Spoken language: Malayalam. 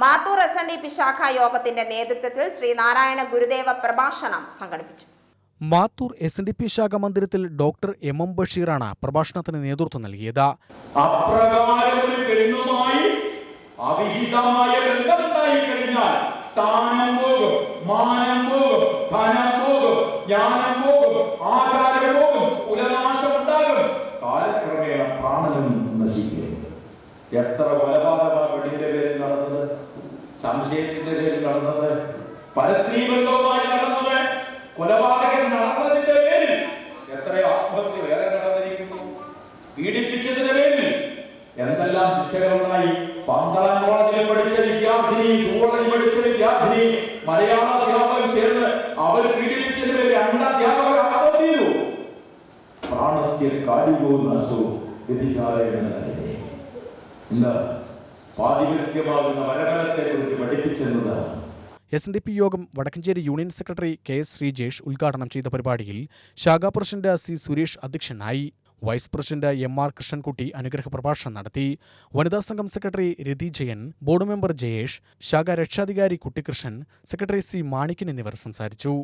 Mathur S N D P ശാഖ യോഗത്തിന്റെ നേതൃത്വത്തിൽ ശ്രീനാരായണ ഗുരുദേവ പ്രഭാഷണം സംഘടിപ്പിച്ചു. Mathur S N D P ശാഖ മന്ദിരത്തിൽ ഡോക്ടർ എം എം ബഷീറാണ് പ്രഭാഷണത്തിന് നേതൃത്വം നൽകിയത്. അപ്രകാരം ഒരു പെണ്ണുമായി അവിഹിതമായ ബന്ധമുണ്ടായി കഴിഞ്ഞാൽ സ്ഥാനം പോകും മാനം പോകും ധനം പോകും ജ്ഞാനം പോകും ആചാരം പോകും കുലനാശം ഉണ്ടാകും. കാലക്രമേണ പ്രാണനും നശിക്കും എത്ര നടന്നത് സംശയത്തിന്റെ നടന്നത് പരസ്ത്രീ ബന്ധവുമായി നടന്നത് കൊലപാതകൻ നടന്നതിന്റെ പേരിൽ എത്ര ആത്മഹത്യ വേറെ നടന്നിരിക്കുന്നു? പീഡിപ്പിച്ചതിന്റെ പേരിൽ എന്തെല്ലാം ശിക്ഷകളുണ്ടായി? പന്തളം കോളേജിൽ പഠിച്ച വിദ്യാർത്ഥിനി സുവോളജി പഠിച്ച വിദ്യാർത്ഥിനി മലയാള അധ്യാപകൻ ചേർന്ന് അവർ പീഡിപ്പിച്ചതിന്റെ പേരിൽ രണ്ട് അധ്യാപകർ പ്രാണസ്യ കാലികോ വരകലത്തെ കുറിച്ച് പഠിപ്പിച്ചെന്നത് എസ് എൻ ഡി പി യോഗം Vadakkanchery union secretary K S Sreejesh ഉദ്ഘാടനം ചെയ്ത പരിപാടിയിൽ ശാഖാ പ്രസിഡന്റ് സി സുരേഷ് അധ്യക്ഷനായി vice president M R Krishnankutty അനുഗ്രഹ പ്രഭാഷണം നടത്തി വനിതാ സംഘം secretary Rathi Jayan board member Jayesh ശാഖാ രക്ഷാധികാരി കുട്ടിക്കൃഷ്ണൻ സെക്രട്ടറി സി മാണിക്കൻ എന്നിവർ സംസാരിച്ചു.